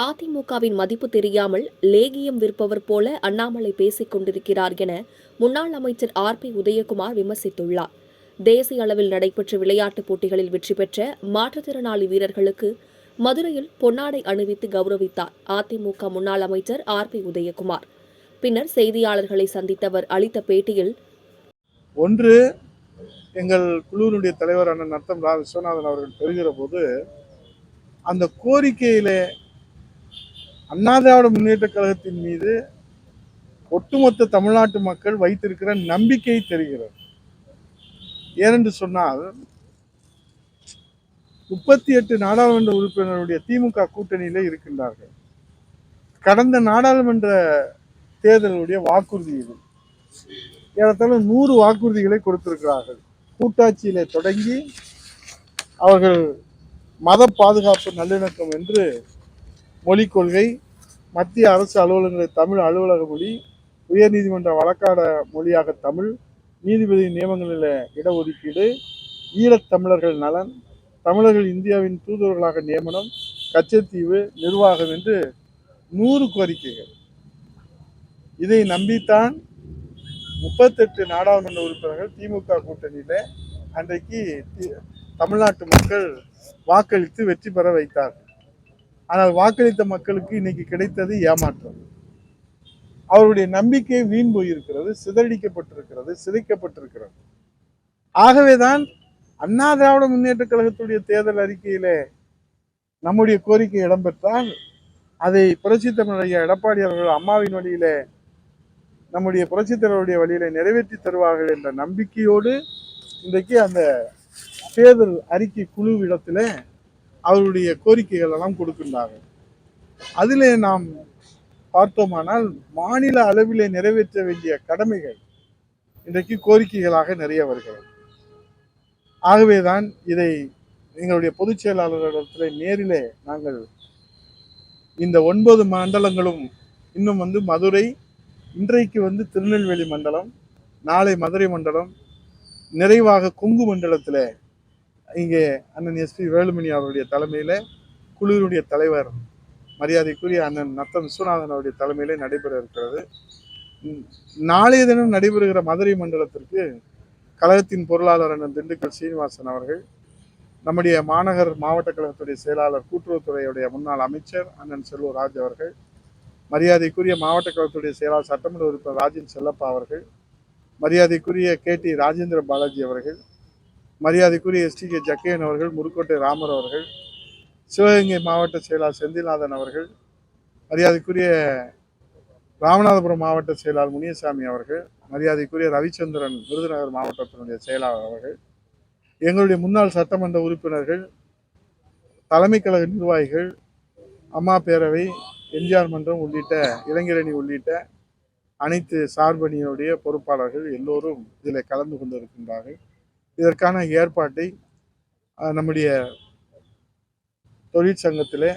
அதிமுகவின் மதிப்பு தெரியாமல் லேகியம் விற்பவர் போல அண்ணாமலை பேசிக் கொண்டிருக்கிறார் என முன்னாள் அமைச்சர் ஆர் பி உதயகுமார் விமர்சித்துள்ளார். தேசிய அளவில் நடைபெற்ற விளையாட்டுப் போட்டிகளில் வெற்றி பெற்ற மாற்றுத்திறனாளி வீரர்களுக்கு மதுரையில் பொன்னாடை அணிவித்து கௌரவித்தார் அதிமுக முன்னாள் அமைச்சர் ஆர் பி உதயகுமார். பின்னர் செய்தியாளர்களை சந்தித்தவர் அளித்த பேட்டியில் ஒன்று எங்கள் குழுவினுடைய தலைவர் அண்ணன் நத்தம் ரா விஸ்வநாதன் அவர்கள் பெறுகிற போது அந்த கோரிக்கையிலே அண்ணா திராவிட முன்னேற்ற கழகத்தின் மீது ஒட்டுமொத்த தமிழ்நாட்டு மக்கள் வைத்திருக்கிற நம்பிக்கை தெரிகிறது. ஏனென்று சொன்னால் முப்பத்தி எட்டு நாடாளுமன்ற உறுப்பினருடைய திமுக கூட்டணியில் இருக்கின்றார்கள். கடந்த நாடாளுமன்ற தேர்தலுடைய வாக்குறுதி இது. ஏறத்தாழ நூறு வாக்குறுதிகளை கொடுத்திருக்கிறார்கள். கூட்டாட்சியிலே தொடங்கி அவர்கள் மத பாதுகாப்பு நல்லிணக்கம் என்று மொழிக் கொள்கை மத்திய அரசு அலுவலகங்களில் தமிழ் அலுவலக மொழி உயர்நீதிமன்ற வழக்காட மொழியாக தமிழ் நீதிபதி நியமனங்களில் இடஒதுக்கீடு ஈழத்தமிழர்கள் நலன் தமிழர்கள் இந்தியாவின் தூதுவர்களாக நியமனம் கச்சத்தீவு நிர்வாகம் என்று நூறு கோரிக்கைகள். இதை நம்பித்தான் முப்பத்தெட்டு நாடாளுமன்ற உறுப்பினர்கள் திமுக கூட்டணியில் அன்றைக்கு தி- தமிழ்நாட்டு மக்கள் வாக்களித்து வெற்றி பெற வைத்தார்கள். ஆனால் வாக்களித்த மக்களுக்கு இன்னைக்கு கிடைத்தது ஏமாற்றம். அவருடைய நம்பிக்கை வீண் போயிருக்கிறது சிதறடிக்கப்பட்டிருக்கிறது சிதைக்கப்பட்டிருக்கிறது. ஆகவேதான் அண்ணா திராவிட முன்னேற்ற கழகத்துடைய தேர்தல் அறிக்கையிலே நம்முடைய கோரிக்கை இடம்பெற்றால் அதை புரட்சித் தமிழர் எடப்பாடி அவர்கள் அம்மாவின் வழியிலே நம்முடைய புரட்சித் தலைவருடைய வழியிலே நிறைவேற்றி தருவார்கள் என்ற நம்பிக்கையோடு இன்றைக்கு அந்த தேர்தல் அறிக்கை குழு இடத்துல அவருடைய கோரிக்கைகள் எல்லாம் கொடுக்கின்றார்கள் அதிலே நாம் பார்த்தோமானால் மாநில அளவிலே நிறைவேற்ற வேண்டிய கடமைகள் இன்றைக்கு கோரிக்கைகளாக நிறைய வருகிறது. ஆகவேதான் இதை எங்களுடைய பொதுச் செயலாளர்களிடத்தில் நேரிலே நாங்கள் இந்த ஒன்பது மண்டலங்களும் இன்னும் வந்து மதுரை இன்றைக்கு வந்து திருநெல்வேலி மண்டலம் நாளை மதுரை மண்டலம் நிறைவாக கொங்கு மண்டலத்தில் இங்கே அண்ணன் எஸ்பி வேலுமணி அவருடைய தலைமையில் குழுவினுடைய தலைவர் மரியாதைக்குரிய அண்ணன் நத்தம் விஸ்வநாதன் அவருடைய தலைமையிலே நடைபெற இருக்கிறது. நாளைய தினம் நடைபெறுகிற மதுரை மண்டலத்திற்கு கழகத்தின் பொருளாளர் அண்ணன் திண்டுக்கல் சீனிவாசன் அவர்கள் நம்முடைய மாநகர் மாவட்ட கழகத்துடைய செயலாளர் கூட்டுறவுத்துறையுடைய முன்னாள் அமைச்சர் அண்ணன் செல்வ ராஜ் அவர்கள் மரியாதைக்குரிய மாவட்ட கழகத்துடைய செயலாளர் சட்டமன்ற உறுப்பினர் ராஜன் செல்லப்பா அவர்கள் மரியாதைக்குரிய கே டி ராஜேந்திர பாலாஜி அவர்கள் மரியாதைக்குரிய எஸ்டி கே ஜக்கையன் அவர்கள் முருக்கோட்டை ராமர் அவர்கள் சிவகங்கை மாவட்ட செயலாளர் செந்தில்நாதன் அவர்கள் மரியாதைக்குரிய ராமநாதபுரம் மாவட்ட செயலாளர் முனியசாமி அவர்கள் மரியாதைக்குரிய ரவிச்சந்திரன் விருதுநகர் மாவட்டத்தினுடைய செயலாளர் அவர்கள் எங்களுடைய முன்னாள் சட்டமன்ற உறுப்பினர்கள் தலைமை கழக நிர்வாகிகள் அம்மா பேரவை எம்ஜிஆர் மன்றம் உள்ளிட்ட இளைஞரணி உள்ளிட்ட அனைத்து சார்பணியினுடைய பொறுப்பாளர்கள் எல்லோரும் இதில் கலந்து கொண்டிருக்கின்றார்கள். இதற்கான ஏற்பாட்டை நம்முடைய தொழிற்சங்கத்திலே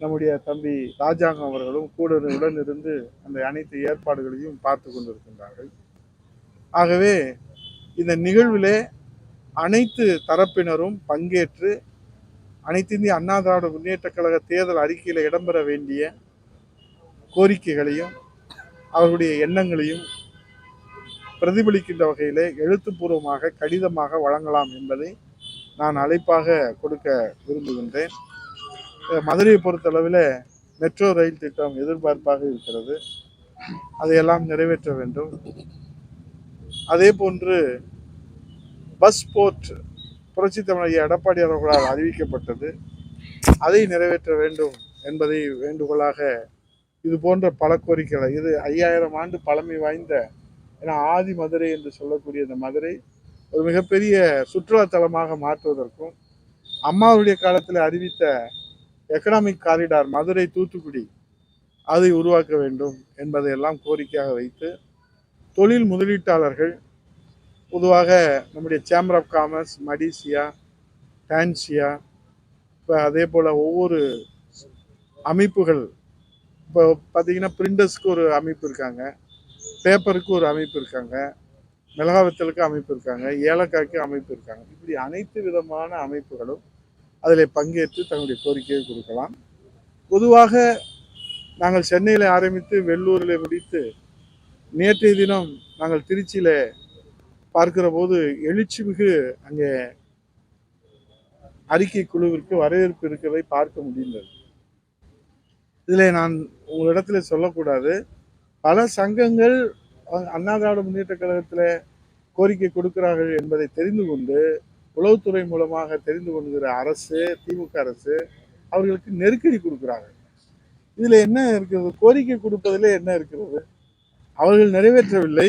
நம்முடைய தம்பி ராஜாங்கம் அவர்களும் கூட உடன் இருந்து அந்த அனைத்து ஏற்பாடுகளையும் பார்த்து கொண்டிருக்கின்றார்கள். ஆகவே இந்த நிகழ்விலே அனைத்து தரப்பினரும் பங்கேற்று அனைத்து இந்திய அண்ணா திராவிட முன்னேற்ற கழக தேர்தல் அறிக்கையில் இடம்பெற வேண்டிய கோரிக்கைகளையும் அவர்களுடைய எண்ணங்களையும் பிரதிபலிக்கின்ற வகையிலே எழுத்துப்பூர்வமாக கடிதமாக வழங்கலாம் என்பதை நான் அழைப்பாக கொடுக்க விரும்புகின்றேன். மதுரையை பொறுத்தளவில் மெட்ரோ ரயில் திட்டம் எதிர்பார்ப்பாக இருக்கிறது. அதையெல்லாம் நிறைவேற்ற வேண்டும். அதே போன்று பஸ் போர்ட் புரட்சி தமிழக எடப்பாடி அவர்களால் அறிவிக்கப்பட்டது. அதை நிறைவேற்ற வேண்டும் என்பதை வேண்டுகோளாக இது போன்ற பல கோரிக்கைகளை இது ஐயாயிரம் ஆண்டு பழமை வாய்ந்த ஏன்னா ஆதி மதுரை என்று சொல்லக்கூடிய இந்த மதுரை ஒரு மிகப்பெரிய சுற்றுலாத்தலமாக மாற்றுவதற்கும் அம்மாவுடைய காலத்தில் அறிவித்த எக்கனாமிக் காரிடார் மதுரை தூத்துக்குடி அதை உருவாக்க வேண்டும் என்பதையெல்லாம் கோரிக்கையாக வைத்து தொழில் முதலீட்டாளர்கள் பொதுவாக நம்முடைய chamber of commerce MADITSSIA TANSIA இப்போ அதே போல் ஒவ்வொரு அமைப்புகள் இப்போ பார்த்தீங்கன்னா பிரிண்டர்ஸ்க்கு ஒரு அமைப்பு இருக்காங்க. பேப்பருக்கு ஒரு அமைப்பு இருக்காங்க மிளகா வத்தலுக்கு அமைப்பு இருக்காங்க ஏலக்காய்க்கு அமைப்பு இருக்காங்க. இப்படி அனைத்து விதமான அமைப்புகளும் அதில் பங்கேற்று தங்களுடைய கோரிக்கையை கொடுக்கலாம். பொதுவாக நாங்கள் சென்னையில் ஆரம்பித்து வெள்ளூரில் முடித்து நேற்றைய தினம் நாங்கள் திருச்சியில் பார்க்கிற போது எழுச்சிமிகு அங்கே அறிக்கை குழுவிற்கு வரவேற்பு இருக்கிறதை பார்க்க முடிந்தது. இதில் நான் உங்களிடத்தில் சொல்லக்கூடாது. பல சங்கங்கள் அண்ணா திராவிட முன்னேற்ற கழகத்தில் கோரிக்கை கொடுக்கிறார்கள் என்பதை தெரிந்து கொண்டு உளவுத்துறை மூலமாக தெரிந்து கொள்கிற அரசு திமுக அரசு அவர்களுக்கு நெருக்கடி கொடுக்குறாங்க இதில் என்ன இருக்கிறது? கோரிக்கை கொடுப்பதில் என்ன இருக்கிறது? அவர்கள் நிறைவேற்றவில்லை.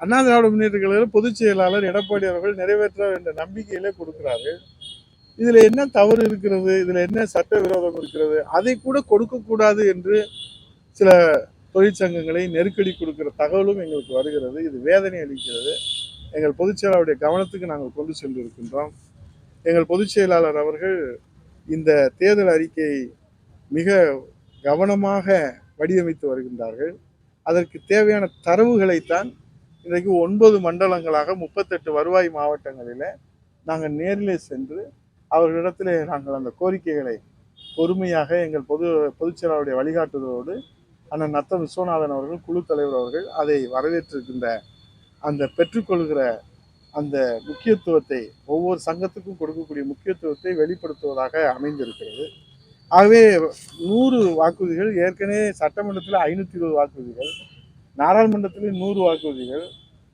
அண்ணா திராவிட முன்னேற்ற கழக பொதுச் செயலாளர் எடப்பாடி அவர்கள் நிறைவேற்ற என்ற நம்பிக்கையிலே கொடுக்கிறார்கள். இதில் என்ன தவறு இருக்கிறது? இதில் என்ன சட்ட விரோதம் இருக்கிறது? அதை கூட கொடுக்கக்கூடாது என்று சில தொழிற்சங்கங்களை நெருக்கடி கொடுக்கிற தகவலும் எங்களுக்கு வருகிறது. இது வேதனை அளிக்கிறது. எங்கள் பொதுச் செயலாளருடைய கவனத்துக்கு நாங்கள் கொண்டு சென்றிருக்கின்றோம். எங்கள் பொதுச் செயலாளர் அவர்கள் இந்த தேர்தல் அறிக்கையை மிக கவனமாக வடிவமைத்து வருகின்றார்கள். அதற்கு தேவையான தரவுகளைத்தான் இன்றைக்கு ஒன்பது மண்டலங்களாக முப்பத்தெட்டு வருவாய் மாவட்டங்களில் நாங்கள் நேரிலே சென்று அவர்களிடத்தில் நாங்கள் அந்த கோரிக்கைகளை பொறுமையாக எங்கள் பொது பொதுச்செயலாளருடைய வழிகாட்டுதலோடு அண்ணன் நத்தம் விஸ்வநாதன் அவர்கள் குழு தலைவர் அவர்கள் அதை வரவேற்றிருக்கின்ற அந்த பெற்றுக்கொள்கிற அந்த முக்கியத்துவத்தை ஒவ்வொரு சங்கத்துக்கும் கொடுக்கக்கூடிய முக்கியத்துவத்தை வெளிப்படுத்துவதாக அமைந்திருக்கிறது. ஆகவே நூறு வாக்குறுதிகள் ஏற்கனவே சட்டமன்றத்தில் ஐநூற்றி இருபது வாக்குறுதிகள் நாடாளுமன்றத்தில் நூறு வாக்குறுதிகள்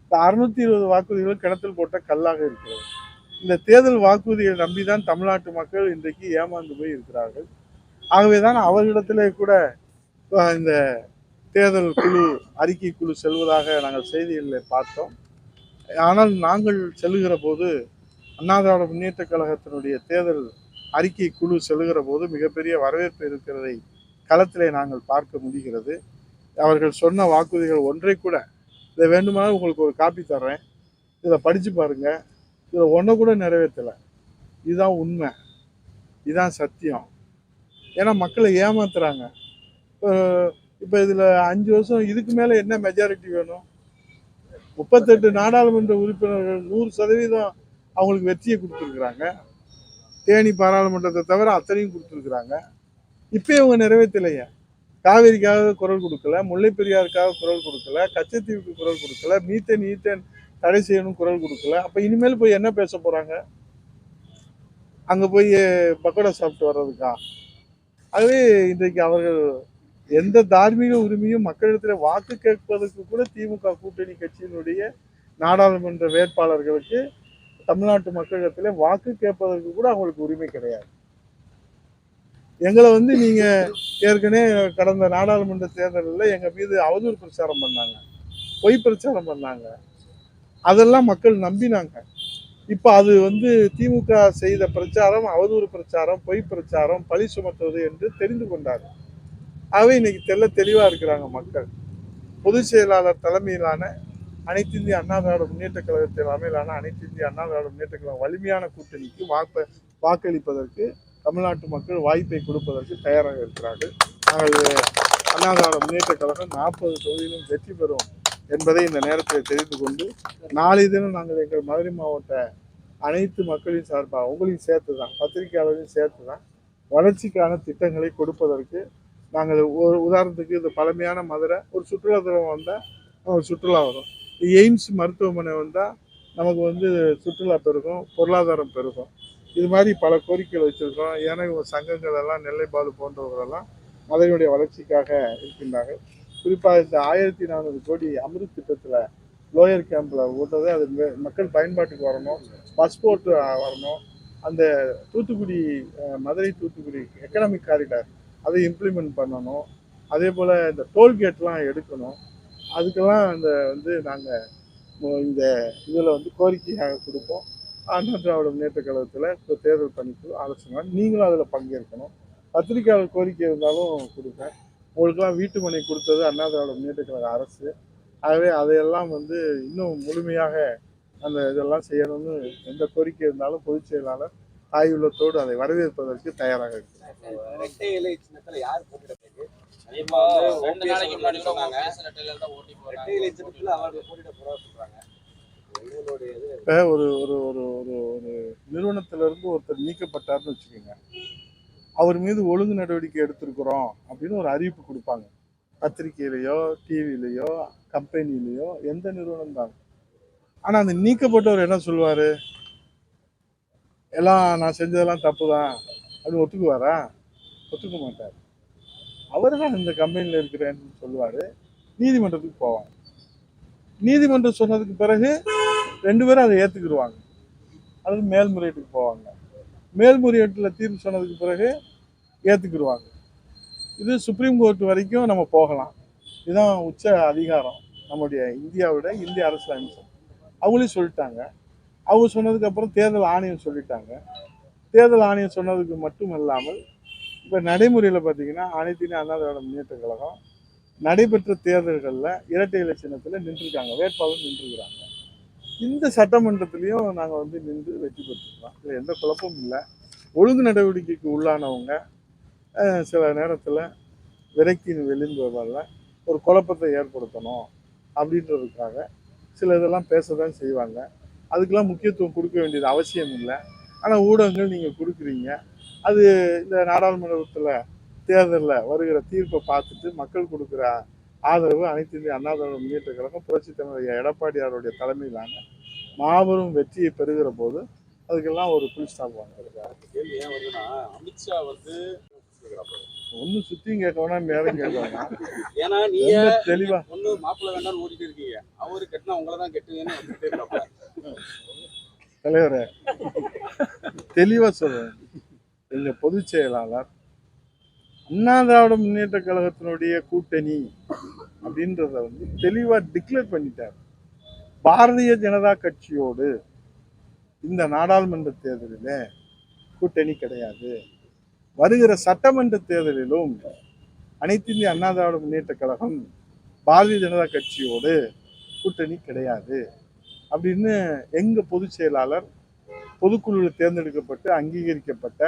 இந்த அறுநூத்தி இருபது வாக்குறுதிகள் கிணத்தில் போட்ட கல்லாக இருக்கிறது. இந்த தேர்தல் வாக்குறுதியை நம்பிதான் தமிழ்நாட்டு மக்கள் இன்றைக்கு ஏமாந்து போய் இருக்கிறார்கள். ஆகவே தான் அவர்களிடத்திலே கூட இந்த தேர்தல் குழு அறிக்கை குழு செல்வதாக நாங்கள் செய்திகளில் பார்த்தோம். ஆனால் நாங்கள் செல்லுகிற போது அண்ணா திராவிட முன்னேற்ற கழகத்தினுடைய தேர்தல் அறிக்கை குழு செல்லுகிற போது மிகப்பெரிய வரவேற்பு இருக்கிறதை களத்திலே நாங்கள் பார்க்க முடிகிறது. அவர்கள் சொன்ன வாக்குறுதிகள் ஒன்றை கூட இதை வேண்டுமானால் உங்களுக்கு ஒரு காப்பி தர்றேன். இதை படித்து பாருங்கள் இதில் ஒன்றை கூட நிறைவேற்றலை. இதுதான் உண்மை. இதுதான் சத்தியம். ஏன்னா மக்களை ஏமாத்துறாங்க. இப்போ இதில் அஞ்சு வருஷம் இதுக்கு மேலே என்ன மெஜாரிட்டி வேணும்? முப்பத்தெட்டு நாடாளுமன்ற உறுப்பினர்கள் நூறு சதவீதம் அவங்களுக்கு வெற்றியை கொடுத்துருக்குறாங்க. தேனி பாராளுமன்றத்தை தவிர அத்தனையும் கொடுத்துருக்குறாங்க. இப்போ இவங்க நிறைவேற்றலையே. காவேரிக்காக குரல் கொடுக்கல முல்லை பெரியாருக்காக குரல் கொடுக்கல கச்சத்தீவுக்கு குரல் கொடுக்கல மீத்தேன் ஈத்தேன் தடை செய்யணும் குரல் கொடுக்கல. அப்போ இனிமேல் போய் என்ன பேச போகிறாங்க அங்கே போய் பக்கோடா சாப்பிட்டு வர்றதுக்கா? ஆகவே இன்றைக்கு அவர்கள் எந்த தார்மீக உரிமையும் மக்களிடத்தில் வாக்கு கேட்பதற்கு கூட திமுக கூட்டணி கட்சியினுடைய நாடாளுமன்ற வேட்பாளர்களுக்கு தமிழ்நாட்டு மக்களிடத்தில் வாக்கு கேட்பதற்கு கூட அவங்களுக்கு உரிமை கிடையாது. எங்களை வந்து நீங்கள் ஏற்கனவே கடந்த நாடாளுமன்ற தேர்தலில் எங்கள் மீது அவதூறு பிரச்சாரம் பண்ணாங்க. பொய் பிரச்சாரம் பண்ணாங்க. அதெல்லாம் மக்கள் நம்பினாங்க. இப்போ அது வந்து திமுக செய்த பிரச்சாரம் அவதூறு பிரச்சாரம் பொய் பிரச்சாரம் பழி சுமத்துவது என்று தெரிந்து கொண்டார்கள். ஆகவே இன்னைக்கு தெல்ல தெளிவாக இருக்கிறாங்க மக்கள். பொதுச் செயலாளர் தலைமையிலான அனைத்து இந்திய அண்ணா திராவிட முன்னேற்ற கழகத்தின் தலைமையிலான அனைத்து இந்திய அண்ணா திராவிட முன்னேற்ற கழகம் வலிமையான கூட்டணிக்கு வாக்கு வாக்களிப்பதற்கு தமிழ்நாட்டு மக்கள் வாய்ப்பை கொடுப்பதற்கு தயாராக இருக்கிறார்கள். நாங்கள் அண்ணா திராவிட முன்னேற்ற கழகம் நாற்பது தொகுதியிலும் வெற்றி பெறும் என்பதை இந்த நேரத்தில் தெரிந்து கொண்டு நாளை தினம் நாங்கள் எங்கள் மதுரை மாவட்ட அனைத்து மக்களின் சார்பாக உங்களையும் சேர்த்து தான் பத்திரிகையாளர்களையும் சேர்த்து தான் வளர்ச்சிக்கான திட்டங்களை கொடுப்பதற்கு நாங்கள் ஒரு உதாரணத்துக்கு இந்த பழமையான மதுரை ஒரு சுற்றுலாத்தலம் வந்தால் சுற்றுலா வரும். எய்ம்ஸ் மருத்துவமனை வந்தால் நமக்கு வந்து சுற்றுலா பெருகும் பொருளாதாரம் பெருகும். இது மாதிரி பல கோரிக்கைகள் வச்சுருக்கோம் ஏன்னா இவங்க சங்கங்கள் எல்லாம் நெல்லைப்பாடு போன்றவர்களெல்லாம் மதுரையுடைய வளர்ச்சிக்காக இருக்கின்றார்கள். குறிப்பாக இந்த ஆயிரத்தி நானூறு கோடி அமிர்த் திட்டத்தில் லோயர் கேம்பில் ஓட்டது அது மக்கள் பயன்பாட்டுக்கு வரணும் பஸ் வரணும். அந்த தூத்துக்குடி மதுரை தூத்துக்குடி எக்கனாமிக் காரிடார் அதை இம்ப்ளிமெண்ட் பண்ணணும். அதே போல் இந்த டோல்கேட்லாம் எடுக்கணும். அதுக்கெல்லாம் இந்த வந்து நாங்கள் இந்த இதில் வந்து கோரிக்கையாக கொடுப்போம். அண்ணா திராவிட முன்னேற்ற கழகத்தில் இப்போ தேர்தல் பணிக்கு ஆலோசனை நீங்களும் அதில் பங்கேற்கணும். பத்திரிகையாளர் கோரிக்கை இருந்தாலும் கொடுப்பேன் உங்களுக்கெல்லாம் வீட்டு மனை கொடுத்தது அண்ணா திராவிட முன்னேற்ற கழக அரசு. ஆகவே அதையெல்லாம் வந்து இன்னும் முழுமையாக அந்த இதெல்லாம் செய்யணும்னு எந்த கோரிக்கை இருந்தாலும் பொதுச் செயலாளர் தாயுள்ளத்தோடு அதை வரவேற்பதற்கு தயாராக இப்போ ஒரு ஒரு ஒரு ஒரு ஒரு நிறுவனத்திலிருந்து ஒருத்தர் நீக்கப்பட்டார்னு வச்சுக்கோங்க. அவர் மீது ஒழுங்கு நடவடிக்கை எடுத்திருக்கிறோம் அப்படின்னு ஒரு அறிவிப்பு கொடுப்பாங்க. பத்திரிக்கையிலையோ டிவிலையோ கம்பெனிலேயோ எந்த நிறுவனம் தான். ஆனால் அந்த நீக்கப்பட்டவர் என்ன சொல்லுவார் எல்லாம் நான் செஞ்சதெல்லாம் தப்பு தான் அப்படின்னு ஒத்துக்குவாரா? ஒத்துக்க மாட்டார். அவர் தான் இந்த கம்பெனியில் இருக்கிறேன்னு சொல்லுவார். நீதிமன்றத்துக்கு போவாங்க. நீதிமன்றம் சொன்னதுக்கு பிறகு ரெண்டு பேரும் அதை ஏற்றுக்கிடுவாங்க அல்லது மேல்முறையீட்டுக்கு போவாங்க. மேல்முறையீட்டில் தீர்ப்பு சொன்னதுக்கு பிறகு ஏற்றுக்கிடுவாங்க இது சுப்ரீம் கோர்ட் வரைக்கும் நம்ம போகலாம். இதுதான் உச்ச அதிகாரம். நம்முடைய இந்தியாவோட இந்திய அரசியலமைப்பு அவங்களே சொல்லிட்டாங்க. அவங்க சொன்னதுக்கப்புறம் தேர்தல் ஆணையம் சொல்லிட்டாங்க. தேர்தல் ஆணையம் சொன்னதுக்கு மட்டும் இல்லாமல் இப்போ நடைமுறையில் பார்த்தீங்கன்னா அனைத்து இந்திய அண்ணா திராவிட முன்னேற்ற கழகம் நடைபெற்ற தேர்தல்களில் இரட்டை இலை சின்னத்தில் நின்றுருக்காங்க. வேட்பாளர் நின்றுருக்கிறாங்க. இந்த சட்டமன்றத்திலையும் நாங்கள் வந்து நின்று வெற்றி பெற்றிருக்கோம் இதில் எந்த குழப்பமும் இல்லை. ஒழுங்கு நடவடிக்கைக்கு உள்ளானவங்க சில நேரத்தில் விரக்தியின் வெளிம்புவதால் ஒரு குழப்பத்தை ஏற்படுத்தணும் அப்படின்றதுக்காக சில இதெல்லாம் பேச தான் செய்வாங்க. அதுக்கெல்லாம் முக்கியத்துவம் கொடுக்க வேண்டியது அவசியம் இல்லை. ஆனால் ஊடகங்கள் நீங்கள் கொடுக்குறீங்க. அது இந்த நாடாளுமன்றத்தில் தேர்தலில் வருகிற தீர்ப்பை பார்த்துட்டு மக்கள் கொடுக்குற ஆதரவு அனைத்து இந்திய அண்ணா திராவிட முன்னேற்ற கழகம் புரட்சித் தலைவர் எடப்பாடியாருடைய தலைமையிலான மாபெரும் வெற்றியை பெறுகிற போது அதுக்கெல்லாம் ஒரு புல் ஸ்டாப் வாங்கியிருக்காரு கேள்வி ஏன் வருதுன்னா அமித்ஷா வந்து ஒன்றும் சுற்றியும் கேட்க வேணாம் நேரம் கேட்க வேணாம் ஏன்னா நீங்க தெளிவா ஒண்ணு மாப்பிள்ளை வேண்டாம்னு ஓடிட்டு இருக்கீங்க. அவரு கட்டினா உங்களை தான் கெட்டுங்கன்னு தலைவரே தெளிவா சொல்றேன். எங்க பொதுச் செயலாளர் அண்ணா திராவிட முன்னேற்ற கழகத்தினுடைய கூட்டணி அப்படின்றத வந்து தெளிவா டிக்ளேர் பண்ணிட்டார். பாரதிய ஜனதா கட்சியோடு இந்த நாடாளுமன்ற தேர்தலில் கூட்டணி கிடையாது. வருகிற சட்டமன்ற தேர்தலிலும் அனைத்து இந்திய அண்ணா திராவிட முன்னேற்ற கழகம் பாரதிய ஜனதா கட்சியோடு கூட்டணி கிடையாது. அப்படின்னு எங்கள் பொதுச் செயலாளர் பொதுக்குழுவில் தேர்ந்தெடுக்கப்பட்டு அங்கீகரிக்கப்பட்ட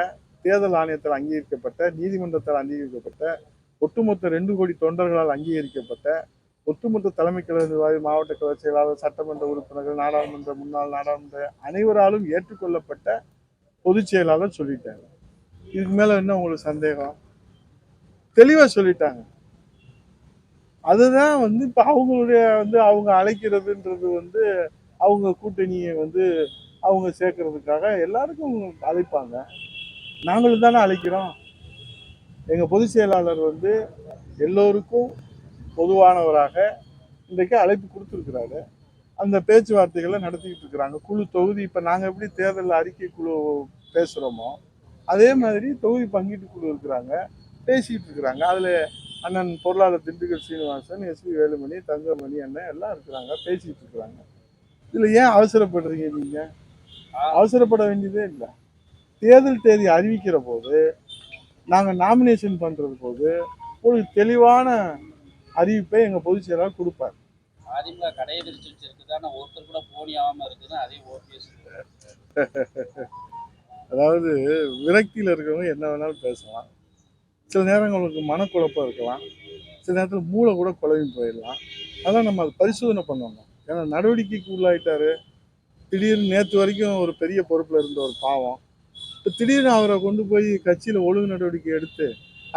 தேர்தல் ஆணையத்தில் அங்கீகரிக்கப்பட்ட நீதிமன்றத்தால் அங்கீகரிக்கப்பட்ட ஒட்டுமொத்த ரெண்டு கோடி தொண்டர்களால் அங்கீகரிக்கப்பட்ட ஒட்டுமொத்த தலைமை கழக நிர்வாகி மாவட்ட கழக செயலாளர் சட்டமன்ற உறுப்பினர்கள் நாடாளுமன்ற முன்னாள் நாடாளுமன்ற அனைவராலும் ஏற்றுக்கொள்ளப்பட்ட பொதுச் செயலாளர் சொல்லிட்டாங்க இதுக்கு மேலே என்ன உங்களுக்கு சந்தேகம்? தெளிவாக சொல்லிட்டாங்க. அதுதான் வந்து இப்போ அவங்களுடைய வந்து அவங்க அழைக்கிறதுன்றது வந்து அவங்க கூட்டணியை வந்து அவங்க சேர்க்கறதுக்காக எல்லாருக்கும் அழைப்பாங்க. நாங்களும் தானே அழைக்கிறோம். எங்கள் பொதுச் செயலாளர் வந்து எல்லோருக்கும் பொதுவானவராக இன்றைக்கு அழைப்பு கொடுத்துருக்குறாரு. அந்த பேச்சுவார்த்தைகளை நடத்திக்கிட்டு இருக்கிறாங்க. குழு தொகுதி இப்போ நாங்கள் எப்படி தேர்தல் அறிக்கை குழு பேசுகிறோமோ அதே மாதிரி தொகுதி பங்கீட்டு குழு இருக்கிறாங்க. பேசிக்கிட்டு இருக்கிறாங்க. அதில் அண்ணன் பொருளாளர் திண்டுக்கல் சீனிவாசன் எஸ்பி வேலுமணி தங்கமணி அண்ணன் எல்லாம் இருக்கிறாங்க. பேசிக்கிட்டு இருக்கிறாங்க. இதில் ஏன் அவசரப்படுறீங்க நீங்கள் அவசரப்பட வேண்டியதே இல்லை. தேர்தல் தேதி அறிவிக்கிற போது நாங்கள் நாமினேஷன் பண்ணுறது போது ஒரு தெளிவான அறிவிப்பை எங்கள் பொதுச் செயலாளர் கொடுப்பார். அதிமுக கடையை விரிச்சு வச்சிருக்கு தானே ஒருத்தர் கூட போனி ஆகாம இருக்குதுன்னு அதே ஓபிஎஸ் அதாவது விரக்தியில் இருக்கிறவங்க என்ன வேணாலும் பேசலாம். சில நேரங்களுக்கு மனக்குழப்பம் இருக்கலாம். சில நேரத்தில் மூளை கூட குழம்பி போயிடலாம். அதான் நம்ம அதை பரிசோதனை பண்ணணும். ஏன்னா நடவடிக்கைக்கு உள்ளாயிட்டாரு. திடீர்னு நேற்று வரைக்கும் ஒரு பெரிய பொறுப்பில் இருந்த ஒரு பாவம். இப்போ திடீர்னு அவரை கொண்டு போய் கட்சியில் ஒழுங்கு நடவடிக்கை எடுத்து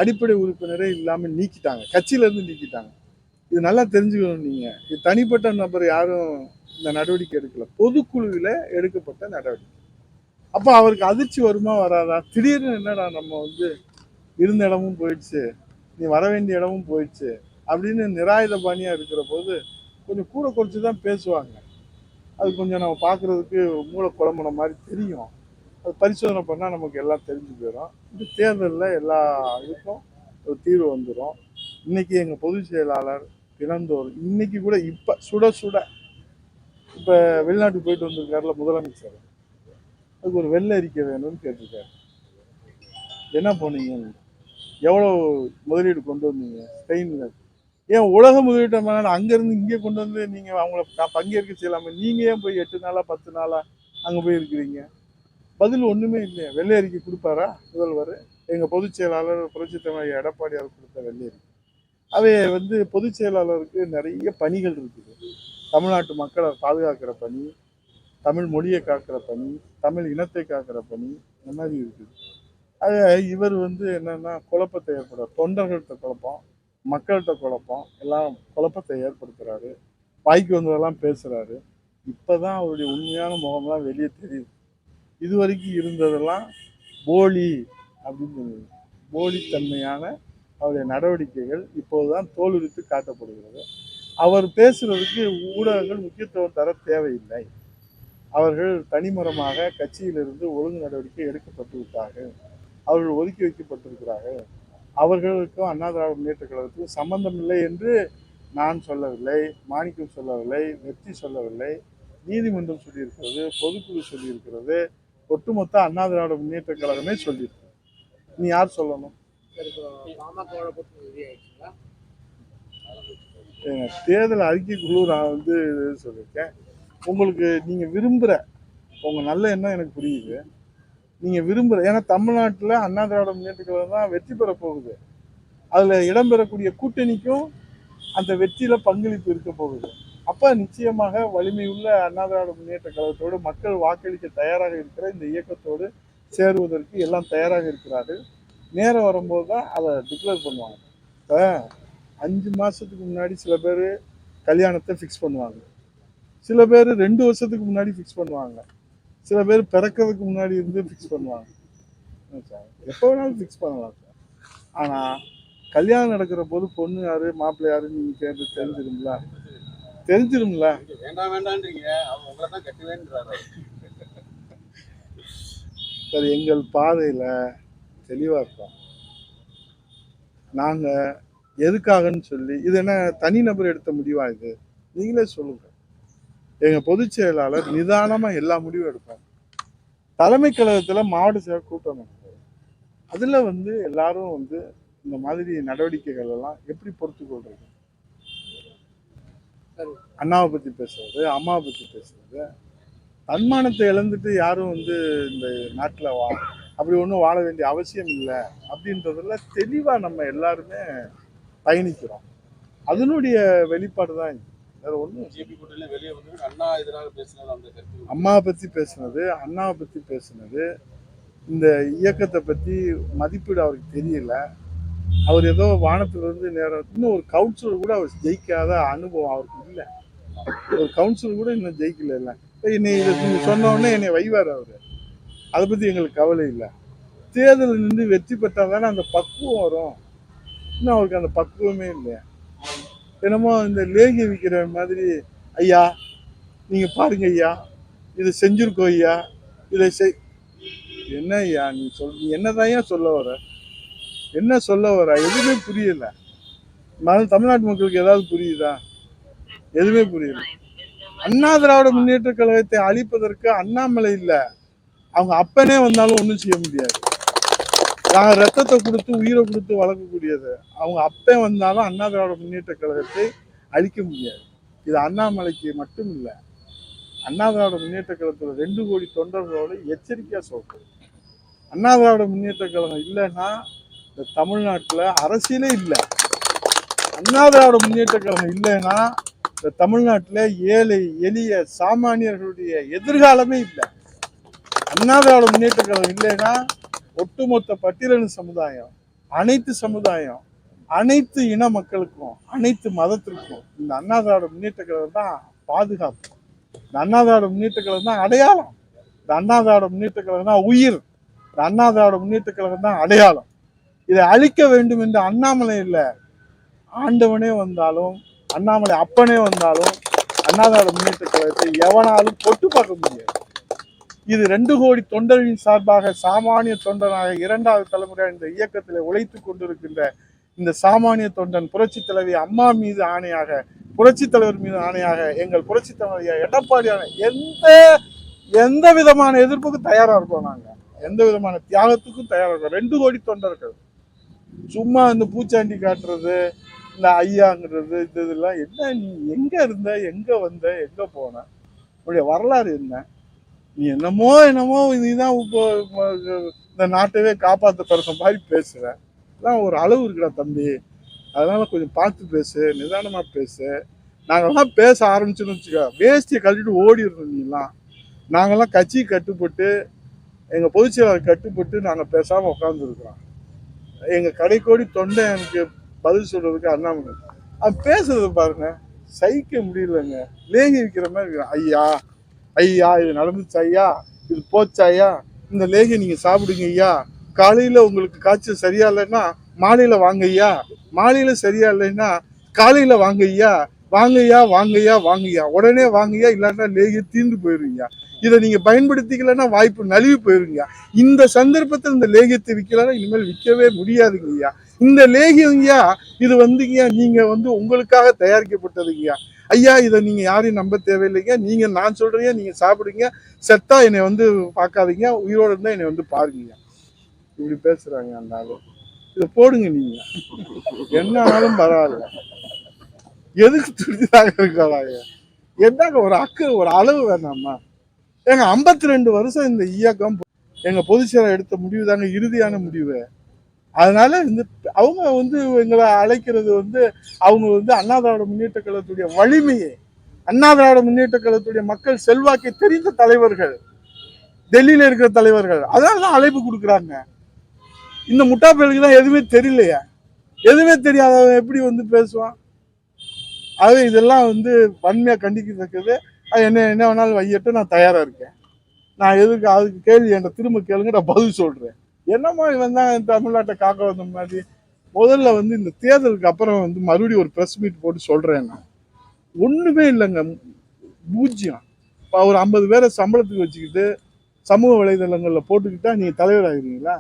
அடிப்படை உறுப்பினரே இல்லாமல் நீக்கிட்டாங்க. கட்சியிலேருந்து நீக்கிட்டாங்க. இது நல்லா தெரிஞ்சுக்கணும் நீங்கள் இது தனிப்பட்ட நபர் யாரும் இந்த நடவடிக்கை எடுக்கல. பொதுக்குழுவில் எடுக்கப்பட்ட நடவடிக்கை. அப்போ அவருக்கு அதிர்ச்சி வருமா வராதா? திடீர்னு என்னடா நம்ம வந்து இருந்த இடமும் போயிடுச்சு. நீ வர வேண்டிய இடமும் போயிடுச்சு. அப்படின்னு நிராயுத பாணியாக இருக்கிற போது கொஞ்சம் கூட குறைச்சி தான் பேசுவாங்க. அது கொஞ்சம் நம்ம பார்க்குறதுக்கு மூளை குழம்புன மாதிரி தெரியும். அது பரிசோதனை பண்ணால் நமக்கு எல்லாம் தெரிஞ்சு போயிடும் இந்த தேர்தலில் எல்லா இதுக்கும் ஒரு தீர்வு வந்துடும் இன்றைக்கி எங்கள் பொதுச் செயலாளர் தினந்தோறும் இன்றைக்கி கூட இப்போ சுட சுட இப்போ வெளிநாட்டுக்கு போயிட்டு வந்திருக்காருல முதலமைச்சர். அதுக்கு ஒரு வெள்ளை அறிக்கை வேணும்னு கேட்டிருக்காரு. என்ன போனீங்க? எவ்வளோ முதலீடு கொண்டு வந்தீங்க? ஸ்பெயினில் ஏன் உலக முதலீட்டு மேலே அங்கேருந்து இங்கே கொண்டு வந்து நீங்கள் அவங்கள பங்கேற்க செய்யலாமே? நீங்கள் ஏன் போய் எட்டு நாளாக பத்து நாளாக அங்கே போய் இருக்கிறீங்க? பதில் ஒன்றுமே இல்லையா. வெள்ளை அறிக்கை கொடுப்பாரா முதல்வர்? எங்கள் பொதுச் செயலாளர் புரட்சி தலைவர் எடப்பாடியார் கொடுத்த வெள்ளை அறிக்கை அவை வந்து பொதுச் செயலாளருக்கு நிறைய பணிகள் இருக்குது. தமிழ்நாட்டு மக்களை பாதுகாக்கிற பணி தமிழ் மொழியை காக்கிற பணி தமிழ் இனத்தை காக்கிற பணி இந்த மாதிரி இருக்குது. அது இவர் வந்து என்னென்னா குழப்பத்தை ஏற்பட தொண்டர்கள்ட்ட குழப்பம். மக்கள்கிட்ட குழப்பம் எல்லாம் குழப்பத்தை ஏற்படுத்துகிறாரு வாய்க்கு வந்ததெல்லாம் பேசுகிறாரு இப்போ தான் அவருடைய உண்மையான முகம்லாம் வெளியே தெரியுது. இது வரைக்கும் இருந்ததெல்லாம் போலி அப்படின்னு சொல்லுது. போலித்தன்மையான அவருடைய நடவடிக்கைகள் இப்போதுதான் தோலுரித்து காட்டப்படுகிறது. அவர் பேசுறதுக்கு ஊடகங்கள் முக்கியத்துவம் தர தேவையில்லை. அவர்கள் தனிமரமாக கட்சியிலிருந்து ஒழுங்கு நடவடிக்கை எடுக்கப்பட்டு விட்டார்கள் அவர்கள் ஒதுக்கி வைக்கப்பட்டிருக்கிறார்கள். அவர்களுக்கும் அண்ணா திராவிட முன்னேற்ற கழகத்துக்கும் சம்பந்தம் இல்லை என்று நான் சொல்லவில்லை மாணிக்கம் சொல்லவில்லை வெற்றி சொல்லவில்லை நீதிமன்றம் சொல்லியிருக்கிறது பொதுக்குழு சொல்லியிருக்கிறது ஒட்டுமொத்த அண்ணா திராவிட முன்னேற்ற கழகமே சொல்லியிருக்கு. நீ யார் சொல்லணும்? சரி இப்போ பாமகவோட தேர்தல் அறிக்கைக்குழு நான் வந்து சொல்லியிருக்கேன். உங்களுக்கு நீங்கள் விரும்புகிற உங்கள் நல்ல எண்ணம் எனக்கு புரியுது. நீங்கள் விரும்புகிற ஏன்னா தமிழ்நாட்டில் அண்ணா திராவிட முன்னேற்ற கழகம் தான் வெற்றி பெற போகுது. அதுல இடம்பெறக்கூடிய கூட்டணிக்கும் அந்த வெற்றியில் பங்களிப்பு இருக்க போகுது. அப்போ நிச்சயமாக வலிமையுள்ள அண்ணா திராவிட முன்னேற்ற கழகத்தோடு மக்கள் வாக்களிக்க தயாராக இருக்கிற இந்த இயக்கத்தோடு சேருவதற்கு எல்லாம் தயாராக இருக்கிறார்கள். நேரம் வரும்போது தான் அதை டிக்ளேர் பண்ணுவாங்க. இப்போ அஞ்சு மாதத்துக்கு முன்னாடி சில பேர் கல்யாணத்தை ஃபிக்ஸ் பண்ணுவாங்க. சில பேர் ரெண்டு வருஷத்துக்கு முன்னாடி ஃபிக்ஸ் பண்ணுவாங்க. சில பேர் பிறக்கிறதுக்கு முன்னாடி இருந்து ஃபிக்ஸ் பண்ணுவாங்க. எப்போ வேணாலும் ஃபிக்ஸ் பண்ணலாம் சார் ஆனால் கல்யாணம் நடக்கிற போது பொண்ணு யாரு மாப்பிள்ளை யாருன்னு நீங்கள் கேட்டு தெரிஞ்சிரும்ல தெரிஞ்சிரும்ல நீங்க வேண்டாம் வேண்டான்றீங்க. உங்களை தான் கட்டுவேன்றாரு. சார் எங்கள் பாதையில் தெளிவாக இருக்கோம். நாங்கள் எதுக்காகன்னு சொல்லி இது என்ன தனிநபர் எடுத்த முடிவா இது? நீங்களே சொல்லுங்க. எங்கள் பொதுச் செயலாளர் நிதானமாக எல்லா முடிவும் எடுப்பார் தலைமை கழகத்தில் மாவட்ட செயலர் கூட்டம் நடக்குது அதில் வந்து எல்லாரும் வந்து இந்த மாதிரி நடவடிக்கைகள் எல்லாம் எப்படி பொறுத்து கொள்றது சரி. அண்ணாவை பற்றி பேசுறது அம்மாவை பற்றி பேசுறது தன்மானத்தை இழந்துட்டு யாரும் வந்து இந்த நாட்டில் வா அப்படி ஒன்றும் வாழ வேண்டிய அவசியம் இல்லை அப்படின்றதுல தெளிவாக நம்ம எல்லாருமே பயணிக்கிறோம் அதனுடைய வெளிப்பாடு தான் இது. வேற ஒன்றும் வெளியே வந்து அண்ணா எதிராக பேசினது அந்த கருத்து. அம்மாவை பற்றி பேசுனது அண்ணாவை பற்றி பேசுனது இந்த இயக்கத்தை பற்றி மதிப்பீடு அவருக்கு தெரியல. அவர் ஏதோ வானத்திலிருந்து நேரம் இன்னும் ஒரு கவுன்சிலர் கூட அவர் ஜெயிக்காத அனுபவம் அவருக்கு இல்லை. ஒரு கவுன்சிலர் கூட இன்னும் ஜெயிக்கல இல்லை. என்னை இதை நீங்க சொன்ன உடனே என்னை வைவார் அவர். அதை பற்றி எங்களுக்கு கவலை இல்லை. தேர்தலில் நின்று வெற்றி பெற்றால் தானே அந்த பக்குவம் வரும். இன்னும் அவருக்கு அந்த பக்குவமே இல்லை என்னமோ இந்த லேகி விற்கிற மாதிரி ஐயா நீங்கள் பாருங்க ஐயா. இதை செஞ்சிருக்கோம் ஐயா. இதை செய் என்ன ஐயா? நீ சொல் நீ என்னதான் சொல்ல வர? என்ன சொல்ல வர? எதுவுமே புரியல. மன தமிழ்நாட்டு மக்களுக்கு ஏதாவது புரியுதா? எதுவுமே புரியல. அண்ணா திராவிட முன்னேற்ற கழகத்தை அழிப்பதற்கு அண்ணாமலை இல்லை. அவங்க அப்பனே வந்தாலும் ஒன்றும் செய்ய முடியாது. நாங்க ரத்தத்தை கொடுத்து உயிரை கொடுத்து வளர்க்கக்கூடியது. அவங்க அப்பே வந்தாலும் அண்ணா திராவிட முன்னேற்ற கழகத்தை அழிக்க முடியாது. இது அண்ணாமலைக்கு மட்டும் இல்லை. அண்ணா திராவிட முன்னேற்ற கழகத்துல ரெண்டு கோடி தொண்டர்களோட எச்சரிக்கையா சொல்றேன் அண்ணா திராவிட முன்னேற்ற கழகம் இல்லைன்னா இந்த தமிழ்நாட்டுல அரசியலே இல்லை. அண்ணா திராவிட முன்னேற்ற கழகம் இல்லைன்னா இந்த தமிழ்நாட்டில் ஏழை எளிய சாமானியர்களுடைய எதிர்காலமே இல்லை. அண்ணா திராவிட முன்னேற்ற கழகம் இல்லைன்னா ஒட்டுமொத்த பட்டியலின சமுதாயம் அனைத்து சமுதாயம் அனைத்து இன மக்களுக்கும் அனைத்து மதத்திற்கும் இந்த அண்ணா முன்னேற்ற கழகம் தான் பாதுகாப்பு. இந்த அண்ணா முன்னேற்ற கழகம் தான் அடையாளம். இந்த அண்ணா முன்னேற்ற கழகம் தான் உயிர். இந்த அண்ணா முன்னேற்ற கழகம் தான் அடையாளம். இதை அழிக்க வேண்டும் என்று அண்ணாமலை இல்லை. ஆண்டவனே வந்தாலும் அண்ணாமலை அப்பனே வந்தாலும் அண்ணா முன்னேற்ற கழகத்தை எவனாலும் தொட்டு பார்க்க முடியாது. இது ரெண்டு கோடி தொண்டர்களின் சார்பாக சாமானிய தொண்டனாக இரண்டாவது தலைமுறையாக இந்த இயக்கத்தில் உழைத்து கொண்டிருக்கின்ற இந்த சாமானிய தொண்டன் புரட்சி தலைவி அம்மா மீது ஆணையாக புரட்சி தலைவர் மீது ஆணையாக எங்கள் புரட்சி தலைவர் எடப்பாடியான எந்த எந்த விதமான எதிர்ப்புக்கும் தயாராக இருக்கோம் நாங்கள் எந்த விதமான தியாகத்துக்கும் தயாராக இருக்கோம்? ரெண்டு கோடி தொண்டர்கள். சும்மா இந்த பூச்சாண்டி காட்டுறது இந்த ஐயாங்கிறது இது இதெல்லாம் என்ன நீ எங்கே இருந்த எங்கே வந்த எங்கே போன? உடைய வரலாறு என்ன? நீ என்னமோ என்னமோ நீதான் இப்போ இப்போ இந்த நாட்டவே காப்பாற்ற பிறந்த மாதிரி பேசுற எல்லாம் ஒரு அளவு இருக்குடா தம்பி. அதனால கொஞ்சம் பார்த்து பேசு நிதானமாக பேசு. நாங்கள்லாம் பேச ஆரம்பிச்சோன்னு வச்சுக்கோ வேஷ்டியை கழட்டிட்டு ஓடிடுறோம் நீலாம் நாங்கள்லாம் கட்சி கட்டுப்பட்டு எங்கள் பொதுச் செயலாளர் கட்டுப்பட்டு நாங்கள் பேசாமல் உட்காந்துருக்குறோம் எங்கள் கடைக்கோடி தொண்டை எனக்கு பதில் சொல்கிறதுக்கு அண்ணாமலை. அது பேசுறது பாருங்க சகிக்க முடியலங்க. லேங்கி விற்கிற மாதிரி இருக்கு. ஐயா ஐயா இது நடந்துச்சு ஐயா இது போச்சு ஐயா இந்த லேகி நீங்கள் சாப்பிடுங்க ஐயா. காலையில் உங்களுக்கு காய்ச்சல் சரியா இல்லைன்னா மாலையில் வாங்க ஐயா. மாலையில் சரியா இல்லைன்னா காலையில் வாங்க ஐயா. வாங்கய்யா வாங்கய்யா வாங்கய்யா உடனே வாங்கய்யா இல்லாட்டா லேகி தீர்ந்து போயிருங்கய்யா இதை நீங்கள் பயன்படுத்திக்கலன்னா வாய்ப்பு நழுவி போயிருங்கய்யா இந்த சந்தர்ப்பத்தில் இந்த லேகியத்தை விற்கலன்னா இனிமேல் விற்கவே முடியாதுங்க ஐயா. இந்த லேகியங்கய்யா இது வந்துங்கய்யா நீங்கள் வந்து உங்களுக்காக தயாரிக்கப்பட்டதுங்கய்யா ஐயா இதை நீங்கள் யாரையும் நம்ப தேவையில்லைங்க. நீங்கள் நான் சொல்கிறீங்க நீங்கள் சாப்பிடுங்க. செத்தா என்னை வந்து பார்க்காதீங்க. உயிரோட இருந்தால் என்னை வந்து பாருங்க இப்படி பேசுகிறாங்க அந்த ஆளு. இதை போடுங்க நீங்கள் என்ன ஆனாலும் பரவாயில்ல. எதுக்கு துடிச்சாங்க இருக்காங்க என்னங்க ஒரு அக்கு ஒரு அளவு வேணாமா? ஏங்க ஐம்பத்தி ரெண்டு வருஷம் இந்த இயக்கம் எங்கள் பொதுச்செயலாளர் எடுத்த முடிவு தாங்க இறுதியான முடிவு. அதனால இந்த அவங்க வந்து எங்களை அழைக்கிறது வந்து அவங்க வந்து அண்ணா திராவிட முன்னேற்ற கழகத்துடைய வலிமையை அண்ணா திராவிட முன்னேற்ற கழகத்துடைய மக்கள் செல்வாக்கை தெரிந்த தலைவர்கள் டெல்லியில இருக்கிற தலைவர்கள் அதனால தான் அழைப்பு கொடுக்குறாங்க. இந்த முட்டா தான் எதுவுமே தெரியலையா. எதுவுமே தெரியாதவன் எப்படி வந்து பேசுவான்? அது இதெல்லாம் வந்து வன்மையாக கண்டிக்கத்தக்கது. அது என்ன என்ன வேணாலும் வையட்டும் நான் தயாராக இருக்கேன். நான் எதுக்கு அதுக்கு கேள்வி என்கிட்ட திரும்ப கேளுங்க நான் பதில் சொல்கிறேன் என்னமோ இவன் தான் தமிழ்நாட்டை காக்க வந்த மாதிரி முதல்ல வந்து இந்த தேர்தலுக்கு அப்புறம் வந்து மறுபடியும் ஒரு ப்ரெஸ் மீட் போட்டு சொல்கிறேன் நான். ஒன்றுமே இல்லைங்க. பூஜ்ஜியம். இப்போ ஒரு ஐம்பது பேரை சம்பளத்துக்கு வச்சுக்கிட்டு சமூக வலைதளங்களில் போட்டுக்கிட்டா நீங்கள் தலைவர் ஆகிறீங்களா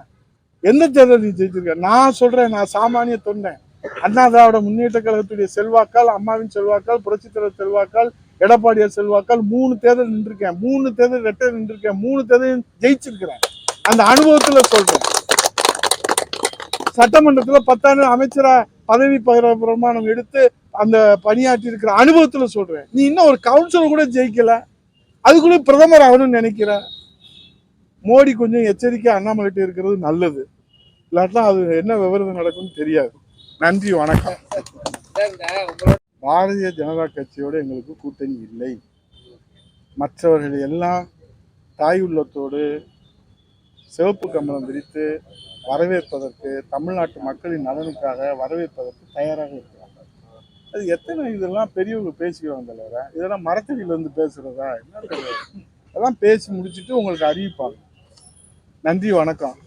எந்த தேர்தல் நீ ஜெயிச்சிருக்க? நான் சொல்கிறேன் நான் சாமானிய தொண்டேன். அண்ணா திராவிட முன்னேற்ற கழகத்துடைய செல்வாக்கால் அம்மாவின் செல்வாக்கால் புரட்சித்தலைவர் செல்வாக்கால் எடப்பாடியார் செல்வாக்கால் மூணு தேர்தல் நின்றுருக்கேன். மூணு தேர்தல் ரெட்டை நின்றுருக்கேன். மூணு தேர்தல் ஜெயிச்சிருக்கிறேன். அந்த அனுபவத்துல சொல்றேன். சட்டமன்றத்தில் பத்தாண்டு அமைச்சரா பதவி பகிர பிரமாணம் எடுத்து அந்த பணியாற்றி இருக்கிற அனுபவத்துல சொல்றேன். நீ இன்னும் ஒரு கவுன்சிலர் கூட ஜெயிக்கல. அதுக்குள்ள பிரதமர் ஆகணும்னு நினைக்கிற. மோடி கொஞ்சம் எச்சரிக்கை அண்ணாமலைட்டு இருக்கிறது நல்லது. இல்லாட்டா அது என்ன விவரம் நடக்கும்னு தெரியாது. நன்றி வணக்கம். பாரதிய ஜனதா கட்சியோடு எங்களுக்கு கூட்டணி இல்லை. மற்றவர்கள் எல்லாம் தாய் உள்ளத்தோடு சிவப்பு கம்பளம் விரித்து வரவேற்பதற்கு தமிழ்நாட்டு மக்களின் நலனுக்காக வரவேற்பதற்கு தயாராக இருக்கிறாங்க. அது எத்தனை இதெல்லாம் பெரியவங்க பேசிக்கிறாங்க தவிர இதெல்லாம் மரத்தடியிலேருந்து பேசுகிறதா என்ன அதெல்லாம் பேசி முடிச்சுட்டு உங்களுக்கு அறிவிப்பாங்க. நன்றி வணக்கம்.